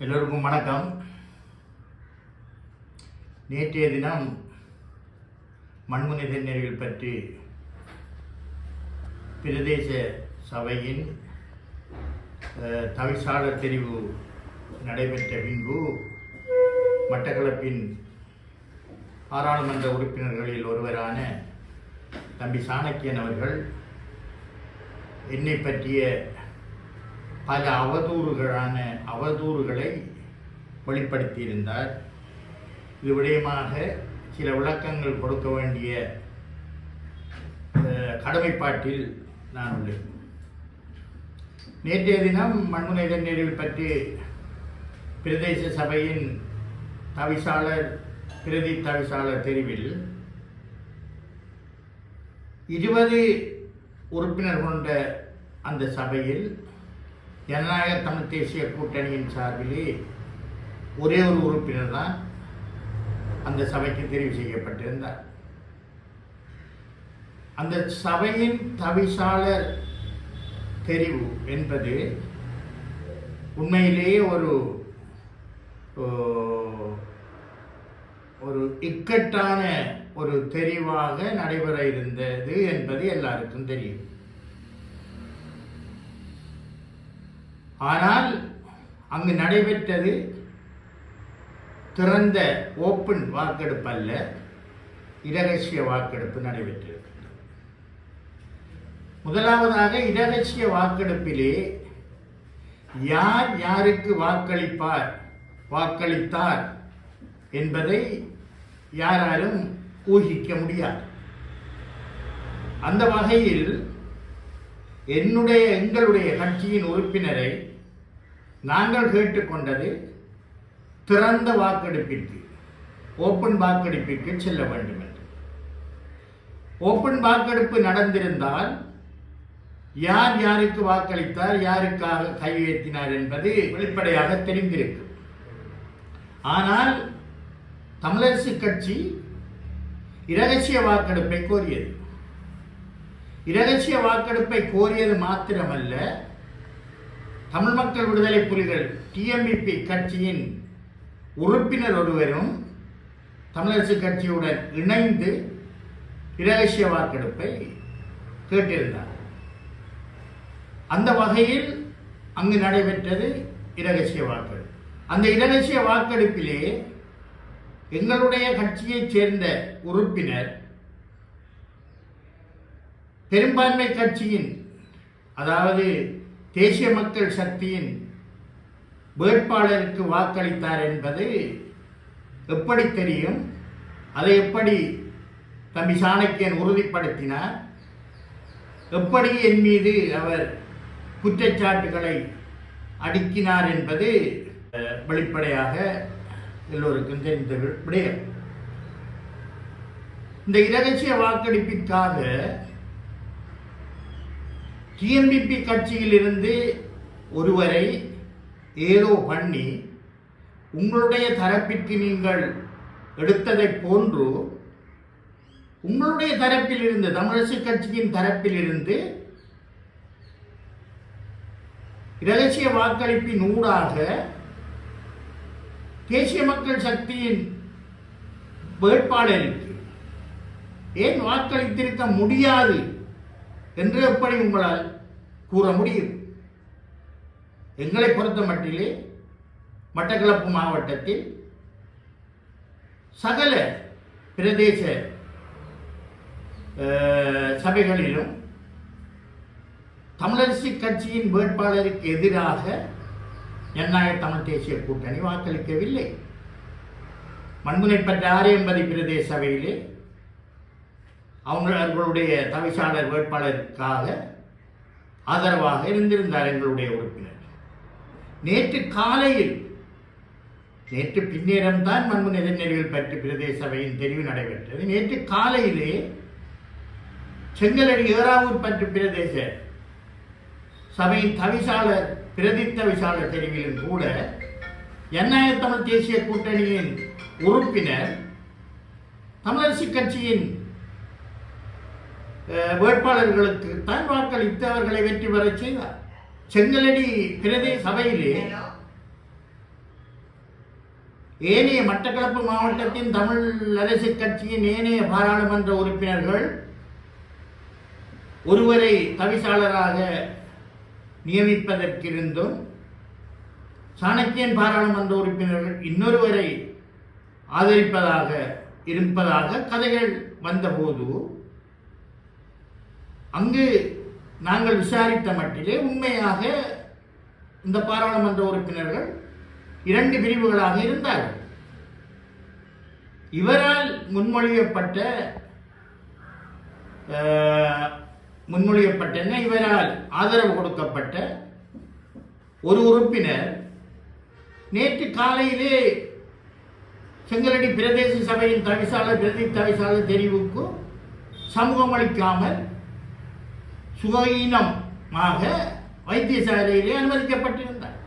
எல்லோருக்கும் வணக்கம். நேற்றைய தினம் மண்முனை தென்னறிவில் பற்றி பிரதேச சபையின் தவிசாளர் தெரிவு நடைபெற்ற பின்பு மட்டக்களப்பின் பாராளுமன்ற உறுப்பினர்களில் ஒருவரான தம்பி சாணக்கியன் அவர்கள் என்னை பற்றிய பல அவதூறுகளான அவதூறுகளை வெளிப்படுத்தியிருந்தார். இது விடயமாக சில விளக்கங்கள் கொடுக்க வேண்டிய கடமைப்பாட்டில் நான் உள்ளேன். நேற்றைய தினம் மண்முனை தண்ணீரில் பற்றி பிரதேச சபையின் தவிசாளர் பிரதி தவிசாளர் தெரிவில் இருபது உறுப்பினர் கொண்ட அந்த சபையில் ஜனநாயக தமிழ் தேசிய கூட்டணியின் சார்பிலே ஒரே ஒரு உறுப்பினர் தான் அந்த சபைக்கு தெரிவு செய்யப்பட்டிருந்தார். அந்த சபையின் தவிசாளர் தெரிவு என்பது உண்மையிலேயே ஒரு ஒரு இக்கட்டான ஒரு தெரிவாக நடைபெற இருந்தது என்பது எல்லாருக்கும் தெரியும். ஆனால் அங்கு நடைபெற்றது திறந்த ஓப்பன் வாக்கெடுப்பு அல்ல இரகசிய வாக்கெடுப்பு நடைபெற்றது முதலாவதாக இரகசிய வாக்கெடுப்பிலே யார் யாருக்கு வாக்களிப்பார் வாக்களித்தார் என்பதை யாராலும் ஊகிக்க முடியாது. அந்த வகையில் என்னுடைய எங்களுடைய கட்சியின் உறுப்பினரை நாங்கள் கேட்டுக்கொண்டது திறந்த வாக்கெடுப்பிற்கு ஓப்பன் வாக்கெடுப்பிற்கு செல்ல வேண்டும் என்று. ஓப்பன் வாக்கெடுப்பு நடந்திருந்தால் யார் யாருக்கு வாக்களித்தார் யாருக்காக கை என்பது வெளிப்படையாக தெரிந்திருக்கும். ஆனால் தமிழரசு கட்சி இரகசிய வாக்கெடுப்பை கோரியது. இரகசிய வாக்கெடுப்பை கோரியது மாத்திரமல்ல தமிழ் மக்கள் விடுதலை புலிகள் டிஎம்இபி கட்சியின் உறுப்பினர் ஒருவரும் தமிழரசு கட்சியுடன் இணைந்து இரகசிய வாக்கெடுப்பை கேட்டிருந்தார். அந்த வகையில் அங்கு நடைபெற்றது இரகசிய வாக்கெடுப்பு. அந்த இரகசிய வாக்கெடுப்பிலே எங்களுடைய கட்சியைச் சேர்ந்த உறுப்பினர் பெரும்பான்மை கட்சியின் அதாவது தேசிய மக்கள் சக்தியின் வேட்பாளருக்கு வாக்களித்தார் என்பது எப்படி தெரியும்? அதை எப்படி தம்பி சாணக்கியன் உறுதிப்படுத்தினார்? எப்படி என் மீது அவர் குற்றச்சாட்டுகளை அடுக்கினார் என்பது வெளிப்படையாக எல்லோருக்கும் தெரிந்த வி- விடயம். இந்த இரகசிய வாக்கெடுப்பிற்காக டிஎன்பிபி கட்சியிலிருந்து ஒருவரை ஏதோ பண்ணி உங்களுடைய தரப்பிற்கு நீங்கள் எடுத்ததைப் போன்று உங்களுடைய தரப்பில் இருந்து தமிழரசு கட்சியின் தரப்பில் இருந்து இரகசிய வாக்களிப்பின் ஊடாக தேசிய மக்கள் சக்தியின் வேட்பாளருக்கு ஏன் வாக்களித்திருக்க முடியாது? என்று எப்படி உங்களால் கூற முடியும்? எங்களை பொறுத்த மட்டிலே மட்டக்களப்பு மாவட்டத்தில் சகல பிரதேச சபைகளிலும் தமிழரசு கட்சியின் வேட்பாளருக்கு எதிராக ஜனநாயக தமிழ் தேசிய கூட்டணி வாக்களிக்கவில்லை. மண்முனைப்பட்ட ஆரியம்பதி பிரதேச சபையிலே அவங்க அவர்களுடைய தவிசாளர் வேட்பாளருக்காக ஆதரவாக இருந்திருந்தார் எங்களுடைய உறுப்பினர். நேற்று காலையில் நேற்று பின்னேரம் தான் மண்பு நெறிகள் பற்றி பிரதேச சபையின் தெரிவு நடைபெற்றது. நேற்று காலையிலே செங்கலடி ஏறாவூர் பற்று பிரதேச சபையின் தவிசாளர் பிரதி தவிசாளர் தெரிவிலும் கூட ஜனநாயக தமிழ் தேசிய கூட்டணியின் உறுப்பினர் தமிழரசு கட்சியின் வேட்பாளர்களுக்கு தான் வாக்களித்து அவர்களை வெற்றி பெறச் செய்தார். செங்கலடி பிரதேச சபையிலே ஏனைய மட்டக்களப்பு மாவட்டத்தின் தமிழ் அரசு கட்சியின் ஏனைய பாராளுமன்ற உறுப்பினர்கள் ஒருவரை தவிசாளராக நியமிப்பதற்கிருந்தும் சாணக்கியன் பாராளுமன்ற உறுப்பினர்கள் இன்னொருவரை ஆதரிப்பதாக இருப்பதாக கதைகள் வந்தபோது அங்கு நாங்கள் விசாரித்த மட்டிலே உண்மையாக இந்த பாராளுமன்ற உறுப்பினர்கள் இரண்டு பிரிவுகளாக இருந்தார்கள். இவரால் முன்மொழியப்பட்ட முன்மொழியப்பட்டன முன்மொழியப்பட்ட இவரால் ஆதரவு கொடுக்கப்பட்ட ஒரு உறுப்பினர் நேற்று காலையிலே செங்கலடி பிரதேச சபையின் தவிசாளர் பிரதி தவிசாளர் தெரிவுக்கு சமூகம் அளிக்காமல் சுகஈனமாக வைத்தியசாலையிலே அனுமதிக்கப்பட்டிருந்தார்.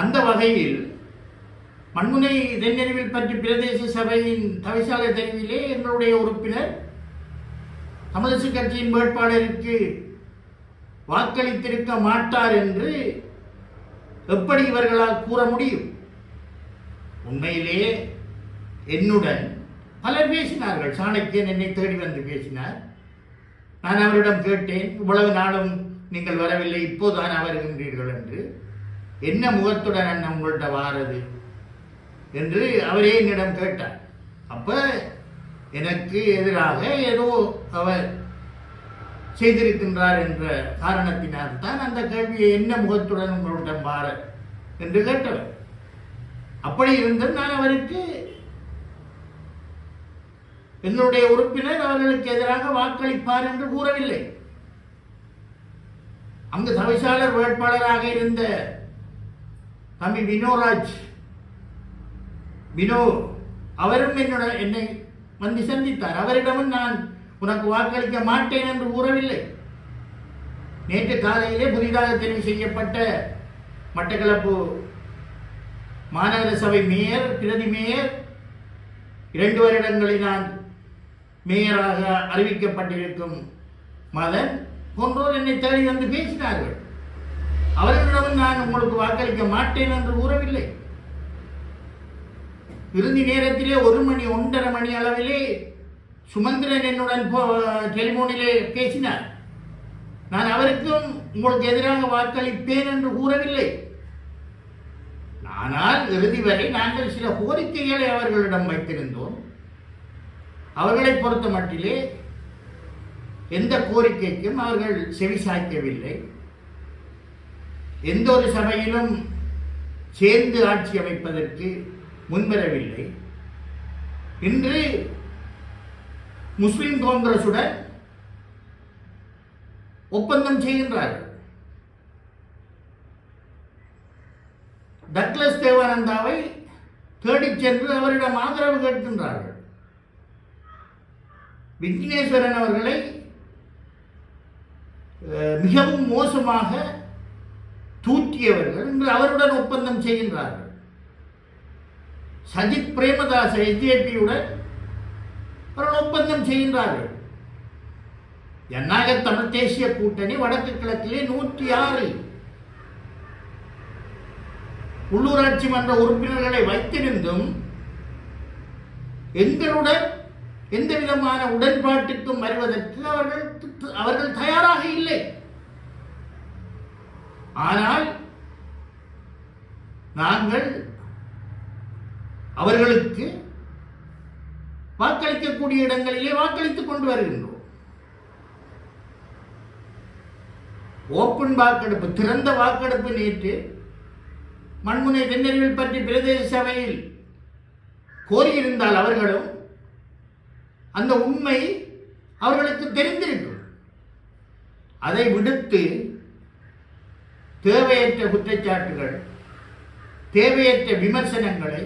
அந்த வகையில் மண்முனை தென்னறிவில் பற்றி பிரதேச சபையின் தவிசாளர் தெரிவிலே எங்களுடைய உறுப்பினர் தமிழிசு கட்சியின் வேட்பாளருக்கு வாக்களித்திருக்க மாட்டார் என்று எப்படி இவர்களால் கூற முடியும்? உண்மையிலேயே என்னுடன் பலர் பேசினார்கள். சாணக்கியன் என்னை தேடி வந்து பேசினார். நான் அவரிடம் கேட்டேன் இவ்வளவு நாளும் நீங்கள் வரவில்லை இப்போதுதான் வருகின்றீர்கள் என்று. என்ன முகத்துடன் அண்ணன் உங்கள்கிட்ட வாரது? என்று அவரே என்னிடம் கேட்டார். அப்ப எனக்கு எதிராக ஏதோ அவர் செய்திருக்கின்றார் என்ற காரணத்தினால் தான் அந்த கேள்வியை என்ன முகத்துடன் உங்களிடம் வார? என்று கேட்டவர். அப்படி இருந்தும் நான் அவருக்கு என்னுடைய உறுப்பினர் அவர்களுக்கு எதிராக வாக்களிப்பார் என்று கூறவில்லை. அங்கு தவிசாளர் வேட்பாளராக இருந்த தம்பி வினோராஜ் வினோ அவரும் என்னோட என்னை வந்து சந்தித்தார். அவரிடமும் நான் உனக்கு வாக்களிக்க மாட்டேன் என்று கூறவில்லை. நேற்று காலையிலே புதிதாக தெரிவு செய்யப்பட்ட மட்டக்களப்பு மாநகர சபை மேயர் பிரதி மேயர் இரண்டு வருடங்களில் நான் மேயராக அறிவிக்கப்பட்டிருக்கும் மதன் போன்றோர் என்னை தேடி வந்து பேசினார்கள். அவர்களிடம் நான் உங்களுக்கு வாக்களிக்க மாட்டேன் என்று கூறவில்லை. இறுதி நேரத்திலே ஒரு மணி ஒன்றரை மணி அளவிலே சுமந்திரன் என்னுடன் டெலிபோனிலே பேசினார். நான் அவருக்கும் உங்களுக்கு எதிராக வாக்களிப்பேன் என்று கூறவில்லை. ஆனால் இறுதி வரை நாங்கள் சில கோரிக்கைகளை அவர்களிடம் வைத்திருந்தோம். அவர்களை பொறுத்த மட்டிலே எந்த கோரிக்கைக்கும் அவர்கள் செவி சாய்க்கவில்லை. எந்த ஒரு சபையிலும் சேர்ந்து ஆட்சி அமைப்பதற்கு முன்வரவில்லை. இன்று முஸ்லிம் காங்கிரசுடன் ஒப்பந்தம் செய்கின்றார்கள். டக்ளஸ் தேவானந்தாவை தேடிச் சென்று அவரிடம் ஆதரவு கேட்கின்றார்கள். விக்னேஸ்வரன் அவர்களை அஹ், மிகவும் மோசமாக தூற்றியவர்கள் என்று அவருடன் ஒப்பந்தம் செய்கின்றார்கள். சஜித் பிரேமதாச எஸ்ஜேபியுடன் அவர்கள் ஒப்பந்தம் செய்கின்றார்கள். ஜனநாயக தமிழ் தேசிய கூட்டணி வடக்கு கிழக்கிலே நூற்றி ஆறு. உள்ளூராட்சி மன்ற உறுப்பினர்களை வைத்திருந்தும் எங்களுடன் எந்த விதமான உடன்பாட்டுக்கும் வருவதற்கு அவர்கள் அவர்கள் தயாராக இல்லை. ஆனால் நாங்கள் அவர்களுக்கு வாக்களிக்கக்கூடிய இடங்களிலே வாக்களித்துக் கொண்டு வருகின்றோம். ஓப்பன் வாக்கெடுப்பு திறந்த வாக்கெடுப்பு நேற்று மண்முனை தென்னறிவில் பற்றி பிரதேச சபையில் கோரியிருந்தால் அவர்களும் அந்த உண்மை அவர்களுக்கு தெரிந்திருக்கும். அதை விடுத்து தேவையற்ற குற்றச்சாட்டுகள் தேவையற்ற விமர்சனங்களை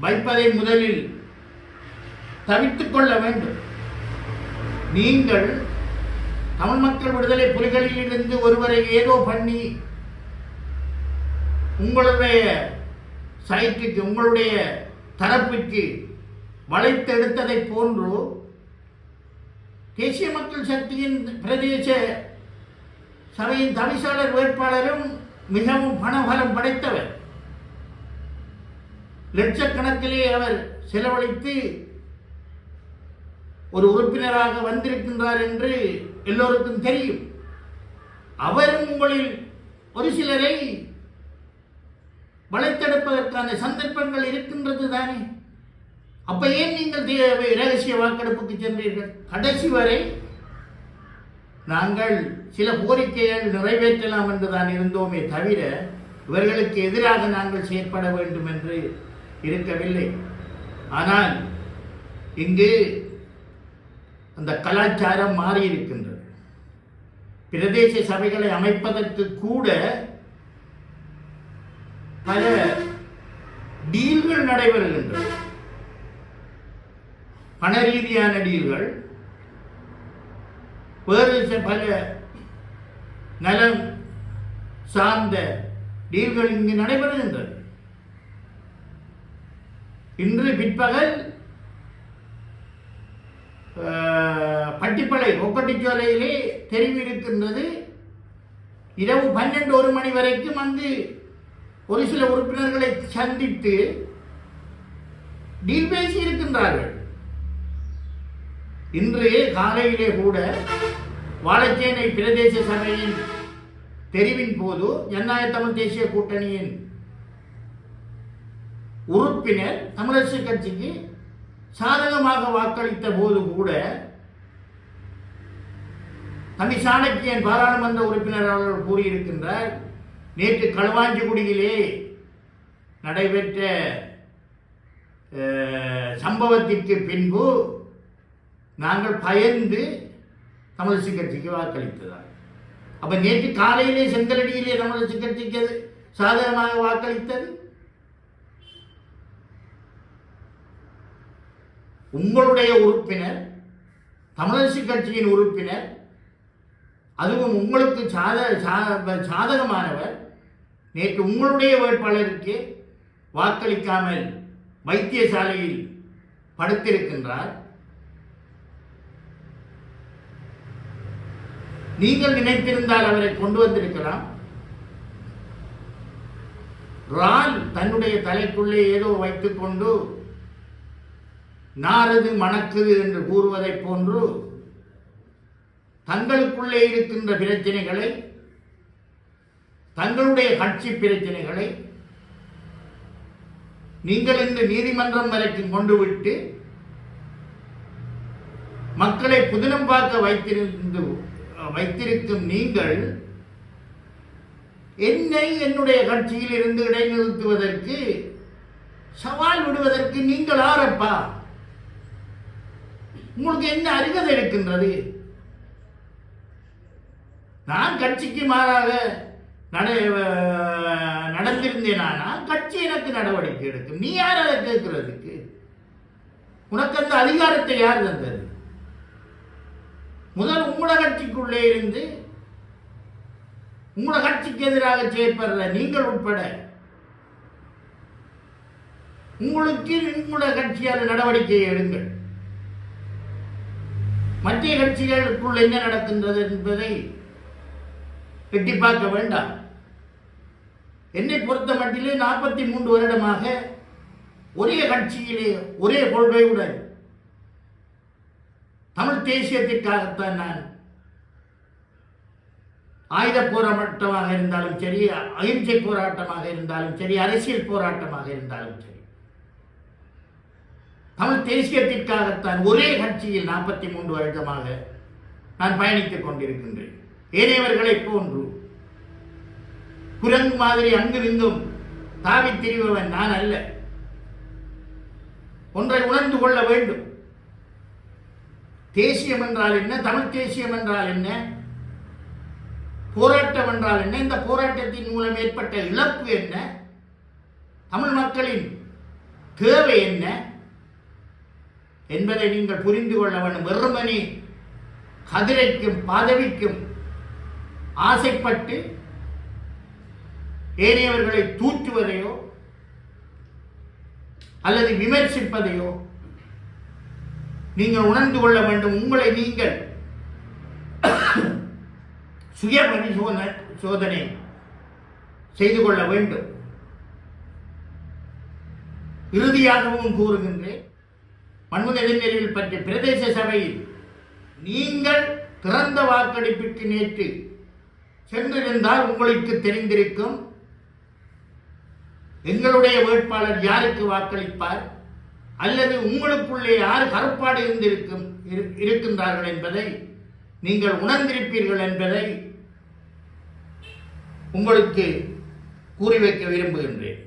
வைப்பதை முதலில் தவித்துக் கொள்ள வேண்டும். நீங்கள் தமிழ் மக்கள் விடுதலை புலிகளிலிருந்து ஒருவரை ஏதோ பண்ணி உங்களுடைய சைட்டுக்கு உங்களுடைய தரப்பிற்கு வளைத்தெடுத்ததை போன்று தேசிய மக்கள் சக்தியின் பிரதேச சபையின் தவிசாளர் வேட்பாளரும் மிகவும் பணபலம் படைத்தவர். லட்சக்கணக்கிலே அவர் செலவழித்து ஒரு உறுப்பினராக வந்திருக்கின்றார் என்று எல்லோருக்கும் தெரியும். அவரும் உங்களில் ஒரு சிலரை வளைத்தெடுப்பதற்கான சந்தர்ப்பங்கள் இருக்கின்றது தானே? அப்ப ஏன் நீங்கள் ரகசிய வாக்கெடுப்புக்கு சென்றீர்கள்? கடைசி வரை நாங்கள் சில கோரிக்கைகள் நிறைவேற்றலாம் என்று தான் இருந்தோமே தவிர இவர்களுக்கு எதிராக நாங்கள் செயற்பட வேண்டும் என்று இருக்கவில்லை. ஆனால் இங்கு அந்த கலாச்சாரம் மாறி இருக்கின்றது பிரதேச சபைகளை அமைப்பதற்கு கூட பல டீல்கள் நடைபெறுகின்றன. பண ரீதியான டீல்கள் வேறு பல நலம் சார்ந்த டீல்கள் இங்கு நடைபெறுகின்றன இன்று பிற்பகல் பட்டிப்பளை ஒப்பட்டிச்சோலையிலே தெரிவிருக்கின்றது இரவு பன்னெண்டு ஒரு மணி வரைக்கும் வந்து ஒரு சில உறுப்பினர்களை சந்தித்து டீல் பேசி இருக்கின்றார்கள் இன்று காலையிலே கூட வாழைச்சேனை பிரதேச சபையின் தெரிவின் போது ஜனநாயக தமிழ் தேசிய கூட்டணியின் உறுப்பினர் தமிழரசு கட்சிக்கு சாதகமாக வாக்களித்த போது கூட தம்பி சாணக்கியன் பாராளுமன்ற உறுப்பினர் அவர்கள் கூறியிருக்கின்றார் நேற்று களுவாஞ்சிக்குடியிலே நடைபெற்ற சம்பவத்திற்கு பின்பு நாங்கள் பயந்து தமிழரசு கட்சிக்கு வாக்களித்ததால். அப்போ நேற்று காலையிலே செங்கலடியிலே தமிழரசு கட்சிக்கு அது சாதகமாக வாக்களித்தது? உங்களுடைய உறுப்பினர் தமிழரசு கட்சியின் உறுப்பினர் அதுவும் உங்களுக்கு சாத சா- சாதகமானவர் நேற்று உங்களுடைய வேட்பாளருக்கு வாக்களிக்காமல் வைத்தியசாலையில் படுத்திருக்கின்றார். நீங்கள் நினைத்திருந்தால் அவரை கொண்டு வந்திருக்கலாம். ரால் தன்னுடைய தலைக்குள்ளே ஏதோ வைத்துக்கொண்டு நாரது மணக்குது என்று கூறுவதைப் போன்று தங்களுக்குள்ளே இருக்கின்ற பிரச்சனைகளை தங்களுடைய கட்சி பிரச்சனைகளை நீங்கள் இந்த நீதிமன்றம் வரைக்கும் கொண்டு விட்டு மக்களை புதினம் பார்க்க வைத்திருந்து வைத்திருக்கும் நீங்கள் என்னை என்னுடைய கட்சியில் இருந்து இடைநிறுத்துவதற்கு சவால் விடுவதற்கு நீங்கள் ஆரப்பா உங்களுக்கு என்ன அறிவதை இருக்கின்றது? நான் கட்சிக்கு மாறாக நட நடந்திருந்தேனானா கட்சி எனக்கு நடவடிக்கை எடுக்கும். நீ யார் அதை கேட்கிறதுக்கு? உனக்கு அந்த அதிகாரத்தை யார் தந்தது? முதல் உங்களோட கட்சிக்குள்ளே இருந்து உங்களோட கட்சிக்கு எதிராக செயற்படுற நீங்கள் உட்பட உங்களுக்கு உங்களோட கட்சியால் நடவடிக்கை எடுங்கள். மத்திய கட்சிகளுக்குள் என்ன நடக்கின்றது என்பதை எட்டி பார்க்க வேண்டாம். என்னை பொறுத்த மட்டிலே நாற்பத்தி மூன்று வருடமாக ஒரே கட்சியிலே ஒரே கொள்கையுடன் தமிழ் தேசியத்திற்காகத்தான் நான் ஆயுத போராட்டமாக இருந்தாலும் சரி அகிம்சை போராட்டமாக இருந்தாலும் சரி அரசியல் போராட்டமாக இருந்தாலும் சரி தமிழ் தேசியத்திற்காகத்தான் ஒரே கட்சியில் நாற்பத்தி மூன்று வருடமாக நான் பயணித்துக் கொண்டிருக்கின்றேன். ஏனையவர்களைப் போன்று குரங்கு மாதிரி அங்கிருந்தும் தாவித் திரிபவன் நான் அல்ல. ஒன்றை உணர்ந்து கொள்ள வேண்டும். தேசியம் என்றால் என்ன? தமிழ் தேசியம் என்றால் என்ன? போராட்டம் என்றால் என்ன? இந்த போராட்டத்தின் மூலம் ஏற்பட்ட இழப்பு என்ன? தமிழ் மக்களின் தேவை என்ன? என்பதை நீங்கள் புரிந்து கொள்ள வேண்டும். வெறுமனே கதிரைக்கும் பதவிக்கும் ஆசைப்பட்டு ஏனையவர்களை தூற்றுவதையோ அல்லது விமர்சிப்பதையோ நீங்கள் உணர்ந்து கொள்ள வேண்டும் உங்களை நீங்கள் சுய பரிசோதனை சோதனை செய்து கொள்ள வேண்டும். இறுதியாகவும் கூறுகின்றேன். மன்முத இளைஞர்கள் பற்றிய பிரதேச சபையில் நீங்கள் திறந்த வாக்கெடுப்பிற்கு நேற்று சென்றிருந்தால் உங்களுக்கு தெரிந்திருக்கும். எங்களுடைய வேட்பாளர் யாருக்கு வாக்களிப்பார்? அல்லது உங்களுக்குள்ளே யார் கருப்பாடு இருந்திருக்கும் இரு- இருக்கின்றார்கள் என்பதை நீங்கள் உணர்ந்திருப்பீர்கள் என்பதை உங்களுக்கு கூறி வைக்க விரும்புகின்றேன்.